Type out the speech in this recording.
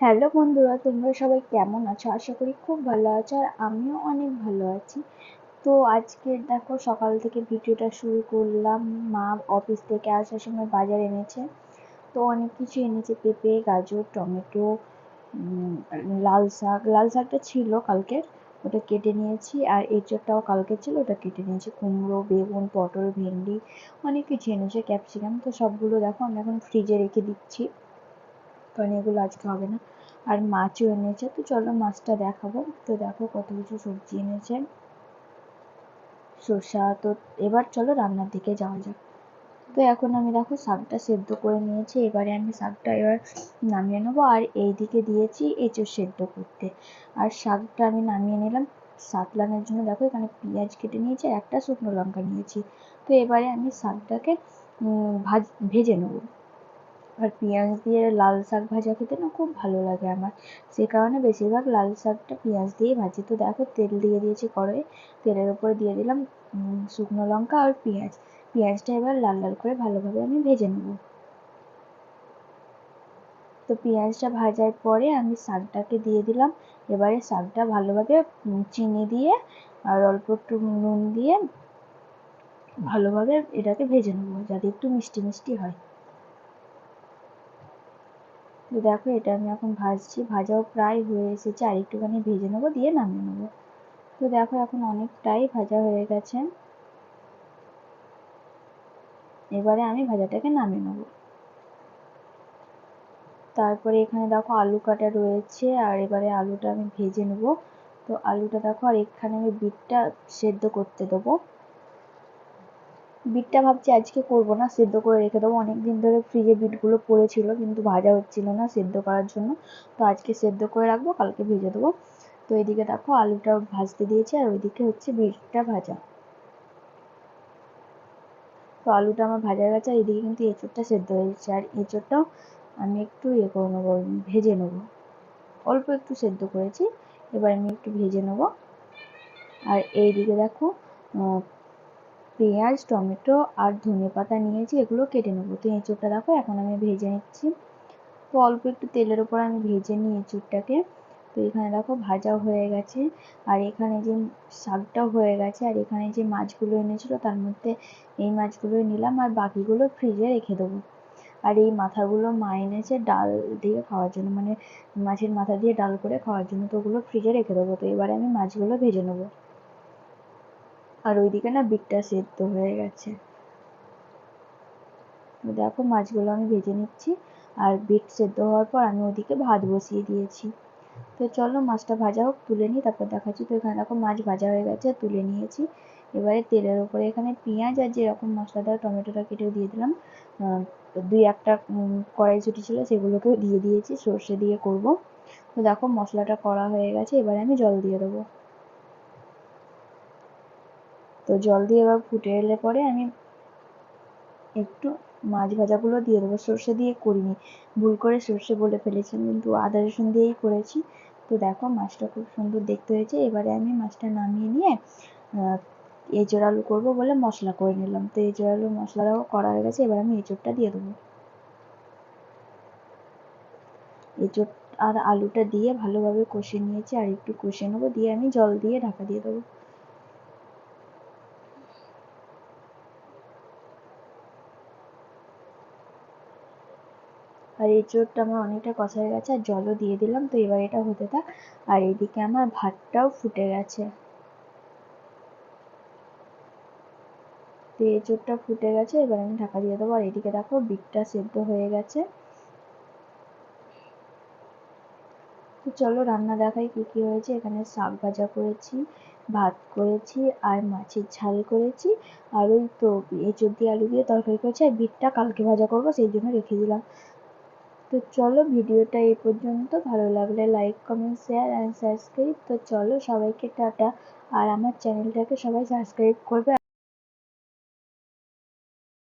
Hello বন্ধুরা, তোমরা সবাই কেমন আছো? আশা করি খুব ভালো আছো আর আমিও অনেক ভালো আছি। তো আজকে দেখো সকাল থেকে ভিডিওটা শুরু করলাম। মা অফিস থেকে আসার সময় বাজার এনেছে। তো অনেক কিছু এনেছে, পেঁপে, গাজর, টমেটো লাল শাক। লাল শাকটা ছিল কালকে, ওটা কেটে নিয়েছি। আর এঁচড়টাও কালকে ছিল, ওটা কেটে নিয়েছি। কুমড়ো, বেগুন, পটল, ভেন্ডি, অনেক কিছু এনেছে, ক্যাপসিকাম। তো সবগুলো দেখো, আমি এখন ফ্রিজে রেখে দিচ্ছি। কারণ এগুলো আজকে হবে না। আর মাছও এনেছে। তো চলো মাছটা দেখাবো। তো দেখো কত কিছু সবজি এনেছে। শসা তো এবার চলো রান্নার দিকে যাওয়া যাক। তো এখন আমি দেখো শাকটা সেদ্ধ করে নিয়েছি। এবারে আমি শাকটা এবার নামিয়ে নেব। আর এই দিকে দিয়েছি এঁচড় সেদ্ধ করতে। আর শাকটা আমি নামিয়ে নিলাম সাতলানোর জন্য। দেখো এখানে পেঁয়াজ কেটে নিয়েছি আর একটা শুকনো লঙ্কা নিয়েছি। তো এবারে আমি শাকটাকে ভাজ, ভেজে নেব। আর পেঁয়াজ দিয়ে লাল শাক ভাজা খেতে না খুব ভালো লাগে আমার। সে কারণে বেশিরভাগ লাল শাকটা পেঁয়াজ দিয়েই ভাজি। তো দেখো, তেল দিয়ে দিয়েছি কড়াই তেলের উপরে দিয়ে দিলাম শুকনো লঙ্কা আর পেঁয়াজ। পেঁয়াজটা এবার লাল লাল করে ভালোভাবে আমি ভেজে নেব। তো পেঁয়াজটা ভাজার পরে আমি শাকটাকে দিয়ে দিলাম। এবারে শাকটা ভালোভাবে চিনি দিয়ে আর অল্প একটু নুন দিয়ে ভালোভাবে এটাকে ভেজে নেব, যাতে একটু মিষ্টি মিষ্টি হয়। তো দেখো এটা আমি এখন ভাজছি, ভাজাও প্রায় হয়ে এসেছে, আর একটুখানি ভেজে নেব, দিয়ে নামিয়ে নেব। তো দেখো এখন অনেকটাই ভাজা হয়ে গেছে। এবারে আমি ভাজাটাকে নামিয়ে নেব। তারপরে এখানে দেখো আলু কাটা রয়েছে, আর এবারে আলুটা আমি ভেজে নেব। তো আলুটা দেখো আর এখানে আমি বিটটা সেদ্ধ করতে দেবো। বিটটা ভাবছি আজকে করব না, সেদ্ধ করে রেখে দেবো। অনেক দিন ধরে ফ্রিজে বিটগুলো পড়েছিল, কিন্তু ভাজা হচ্ছিল না সেদ্ধ করার জন্য। তো আজকে সেদ্ধ করে রাখব, কালকে ভেজে দেবো। তো এদিকে দেখো আলুটা ভাজতে দিয়েছি, আর ওইদিকে হচ্ছে বিটটা ভাজা। তো আলুটা আমার ভাজা গেছে, আর এদিকে কিন্তু এঁচোড়টা সেদ্ধ হয়েছে আর এঁচোড়টাও আমি একটু ইয়ে করে নেব, ভেজে নেব। অল্প একটু সেদ্ধ করেছি, এবার আমি একটু ভেজে নেব। আর এইদিকে দেখো পেঁয়াজ, টমেটো আর ধনে পাতা নিয়েছি, এগুলো কেটে নেব। তো এঁচোড়টা দেখো, এখন আমি ভেজে নিচ্ছি। তো অল্প একটু তেলের ওপর আমি ভেজে নিই এঁচোড়টাকে তো এখানে দেখো ভাজাও হয়ে গেছে। আর এখানে যে শাকটাও হয়ে গেছে, আর এখানে যে মাছগুলো এনেছিলো, তার মধ্যে এই মাছগুলো নিলাম, আর বাকিগুলো ফ্রিজে রেখে দেবো। আর এই মাথাগুলো মা এনেছে ডাল দিয়ে খাওয়ার জন্য মানে মাছের মাথা দিয়ে ডাল করে খাওয়ার জন্য, তো ওগুলো ফ্রিজে রেখে দেবো। তো এবারে আমি মাছগুলো ভেজে নেব। আর ওইদিকে না বিটটা সেদ্ধ হয়ে গেছে। দেখো মাছগুলো আমি ভেজে নিচ্ছি, আর বিট সেদ্ধ হওয়ার পর আমি ওদিকে ভাত বসিয়ে দিয়েছি। তো চলো মাছটা ভাজা হোক, তুলে নিই, তারপর দেখাচ্ছি। তো এখানে দেখো মাছ ভাজা হয়ে গেছে, তুলে নিয়েছি। এবারে তেলের উপরে এখানে পেঁয়াজ আর যেরকম মশলা দেওয়া টমেটোটা কেটে দিয়ে দিলাম। দুই একটা কড়াইশুঁটি ছিল, সেগুলোকেও দিয়ে দিয়েছি, সর্ষে দিয়ে করব। তো দেখো মশলাটা করা হয়ে গেছে, এবারে আমি জল দিয়ে দেবো। তো জল দিয়ে এবার ফুটে এলে পরে আমি একটু মাছ ভাজাগুলো দিয়ে দেবো। সর্ষে দিয়ে করিনি, ভুল করে সর্ষে বলে ফেলেছি কিন্তু আদা রসুন দিয়েই করেছি। তো দেখো মাছটা খুব সুন্দর দেখতে হয়েছে। এবারে আমি মাছটা নামিয়ে নিয়ে এঁচড় আলু করব বলে মশলা করে নিলাম। তো এঁচড় আলু মশলাটাও করা হয়ে গেছে, এবার আমি এঁচড়টা দিয়ে দেবো। এঁচড় আর আলুটা দিয়ে ভালোভাবে কষে নিয়েছি, আর একটু কষে নেব, দিয়ে আমি জল দিয়ে ঢাকা দিয়ে দেবো। আর এঁচোড়টা আমার অনেকটা কষা হয়ে গেছে, আর জলও দিয়ে দিলাম, তো এবার এটা হতে থাক। আর এদিকে আমার ভাতটাও ফুটে গেছে। তো এঁচোড়টা ফুটে গেছে, এবার আমি ঢাকা দিয়ে দেবো। আর এদিকে দেখো, বিটটা সেদ্ধ হয়ে গেছে। তো চলো রান্না দেখাই কি কি হয়েছে। এখানে শাক ভাজা করেছি, ভাত করেছি, আর মাছের ঝাল করেছি। আর ওই তো এঁচোড় দিয়ে আলু দিয়ে তরকারি করেছি, আর বিটটা কালকে ভাজা করব, সেই জন্য রেখে দিলাম। তো চলো ভিডিওটা এই পর্যন্ত। ভালো লাগলে like comment share and subscribe তো চলো সবাইকে টাটা। আর আমার চ্যানেলটাকে সবাই সাবস্ক্রাইব করবে।